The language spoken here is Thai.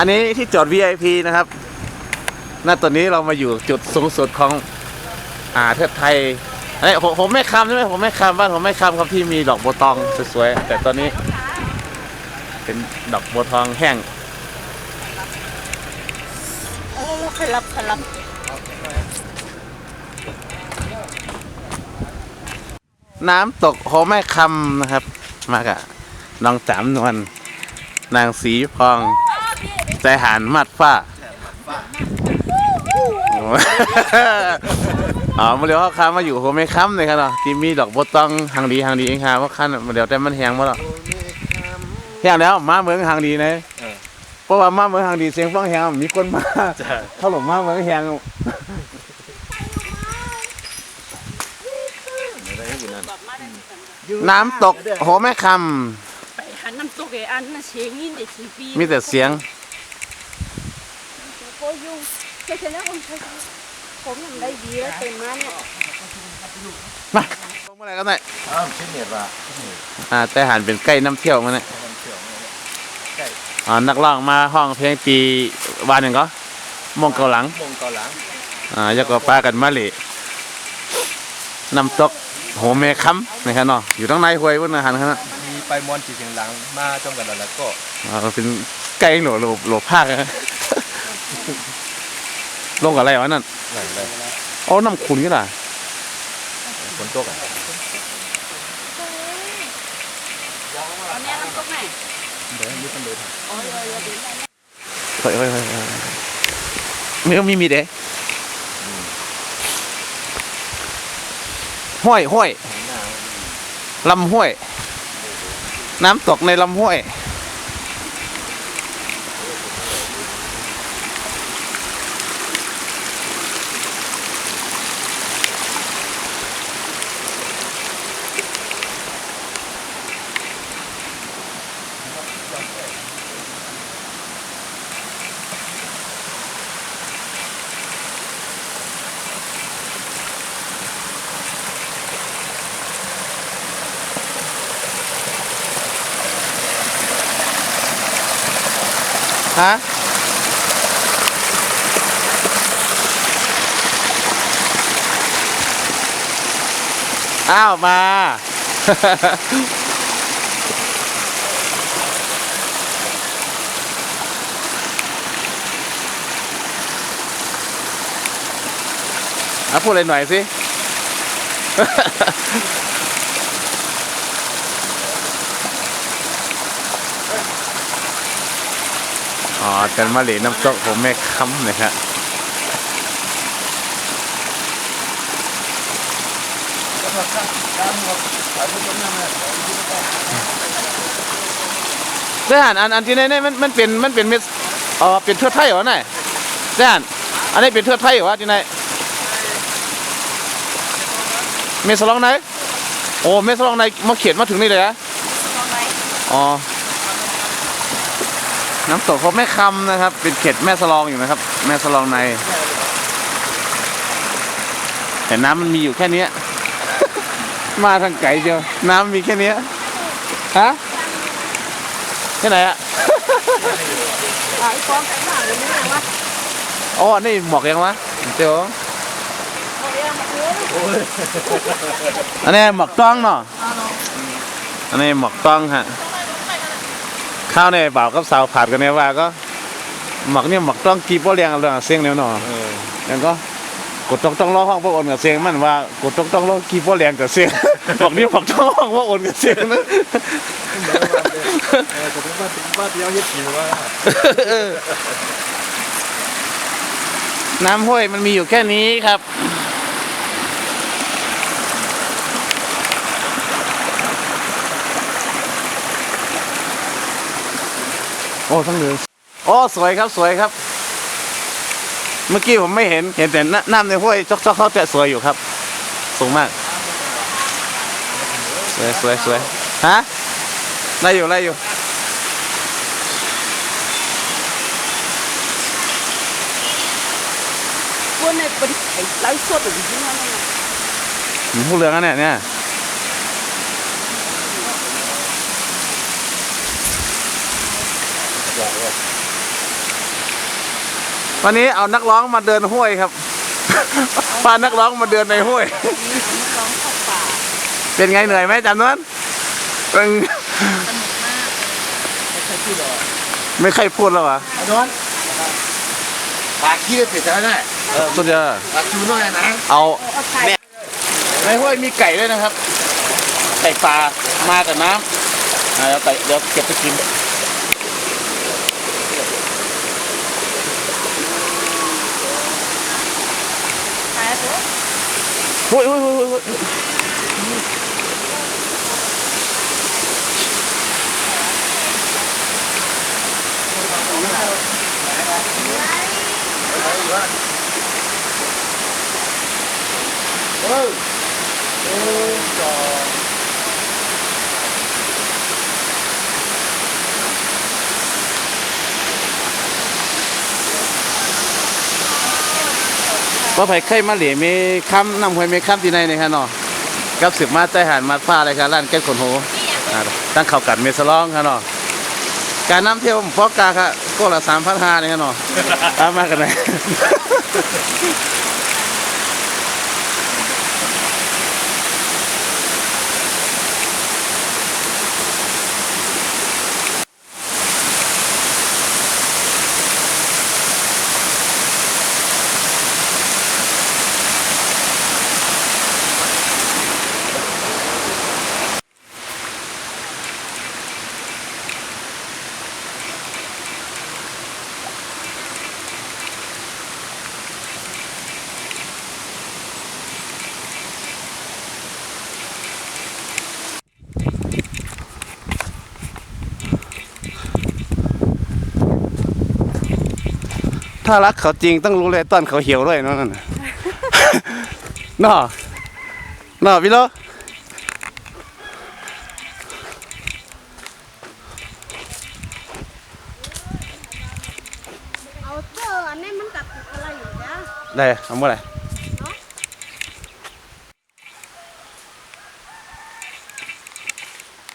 อันนี้ที่จอด VIP นะครับณตอนนี้เรามาอยู่จุดสูงสุดของอ่าเทศไทยอันนี้ผมผมไม่คำใช่ไหมผมไม่คำบ้านผมไม่คำครับที่มีดอกบัวตองสวยๆแต่ตอนนี้ เป็นดอกบัวทองแห้ง โอ้ขลับขลับน้ำตกโหแม่คำนะครับ มากะน้องจามนวลนางสีพอง ใจหานมัดฟ้าโอ้ยอ๋อมาเดี๋ยวเขาค้ามาอยู่โหแม่คำเลยครับเนาะที่มีดอกบัวตองหางดีหางดีเองครับว่าคันมาเดี๋ยวแต่มันแห้งมาแล้วแห้งแล้วมาเมืองหางดีนะเพราะว่ามาเมืองหางดีเสียงฟ้องแห้งมีคนมาถล่มมาเมืองแห้งน้ำตกโหแม่คไปหันน้ำ ตกไอ้อันน่ะเสียงยินแต่สีปีำมีแต่เสียงโอ้ยุงแค่นั้นคนใช้ผมทำได้ดีแล้วเต็มมาเนี่ยมาลงมาอะไรกันหน่อยอ้าวชิ้นเนี่ยละอ่าแต่หันเป็นใกล้น้ำเที่ยวมาเนี่ยมันเขียวเนี่ยอ่านักร้องมาห้องเพลงปีวานหนึ่งก็มงเกาหลังมงเกาหลังอ่าแล้วก็ปากันมาเลยน้ำตกโหแม่คำนะครับเนาะอยู่ทั้งในห้วยบนอาหารครับมี ไปมอนจีเสียงหลังมาจ้องกันแล้วแล้วก็อ่าเป็นใกล้โหลโหลโหลภาคนะ ลงกับอะไรวะนั่นไหนเลยโอ้น้ำขุนก็ล่ะฝนตกอะตอนนี้น้ำตกไหนเดี๋ยวมีคนเดินอ๋อเดี๋ยวเดี๋ยวเดี๋ยวเฮ้ยเฮ้ยเฮ้ยเฮ้ยไม่ต้องมีมีเด้ห้วยห้วยหน้าลำห้วย น้ำตกในลำห้วย ฮะอ้าวมา อะพูดอะไรหน่อยสิ อ๋อกันมาเหลน้ำตกผมแม่ค้ำนะครับได้หันอันอันที่ในนี่มันมันเป็นมันเป็นเม็ดอ๋อเป็นเทือกไทยเหรอไหนายได้หันอันนี้เป็นเทือกไทยเหรอวะที่ไหนเมสลองไหนโอ้เมสลองไหนมาเขียนมาถึงนี่เลยอะตอนไหนอ๋อ น้ำตกเขาแม่คำนะครับ เป็นเขตแม่สลองอยู่นะครับ แม่สลองใน แต่น้ำมันมีอยู่แค่นี้ มาทางไกลเดียวน้ำมีแค่นี้ฮะที่ไหนอะไอ้ฟองข้างหน้าเลยนี่ไงวะอ๋อนี่หมอกยังวะเดี๋ยวเอาเรื่องมาซื้ออันนี้หมอกต้องเนาะอันนี้หมอกต้องฮะ ข้าวในบ่าวกับสาวผัดกันเนี่ยว่าก็ หมอกเนี่ยหมอกต้องกีบโปเลียงเรื่องเสียงแนวหนอเออยังก็กดต้องต้องร้องห้องพวกโอนกับเสียงมันว่ากดต้องต้องร้องกีบโปเลียงกับเสียงบอกนี่บอกต้องร้องพวกโอนกับเสียงนะเออผมว่าถึงว่าเดียวยึดอยู่ว่าน้ำห้วยมันมีอยู่แค่นี้ครับ โอ้ทั้งเหลืองโอ้สวยครับสวยครับ เมื่อกี้ผมไม่เห็นเห็นแต่น้ำน้ำในห้วยจอกจอกเขาแต่สวยอยู่ครับ สูงมาก สวยสวยสวยฮะไล่อยู่ไล่อยู่พวกเนี่ยเป็นไอ้ไร้สดอยู่ที่นั่นน่ะหมูผู้เหลืองอันเนี่ยเนี่ย วันนี้เอานักร้องมาเดินห้วยครับ พานักร้องมาเดินในห้วยนี่เอานักร้องเข้าป่าเป็นไงเหนื่อยไหมจันนวลเป็นสนุกมากไม่ใช่ที่หรอไม่ใครพูดแล้ววะอันนั้นปากขี้ได้เสร็จแล้วนะสุดยอดปากชูน้อยนะเอาเอาไข่ในห้วยมีไก่ด้วยนะครับ ไก่ปลามากับน้ำอ่าเดี๋ยวไก่เดี๋ยวเก็บไปกิน ไข่ตัว โอ้ยโอ้ยโอ้ยโอ้ย ว่าไผ่ไข่มาเหลี่ยมีคำนำหวยมีคำที่ในนี่ฮะเนาะกับสืบมาใจหันมาฟ้าอะไรครับร้านแก้วขนโหอ่าตั้งเข่ากัดเมสลองครับเนาะการน้ำเที่ยวผมพอกกาครับก็ละสามพันห้าเนี่ยครับเนาะตามมากันเลย ถ้ารักเขาจริงต้องรู้เลยต้นเขาเหี่ยวด้วยเนาะนั่นน่ะน่อน่อพี่โลเอาเจออันนี้มันกับอะไรอยู่นะได้เอาเมื่อไหร่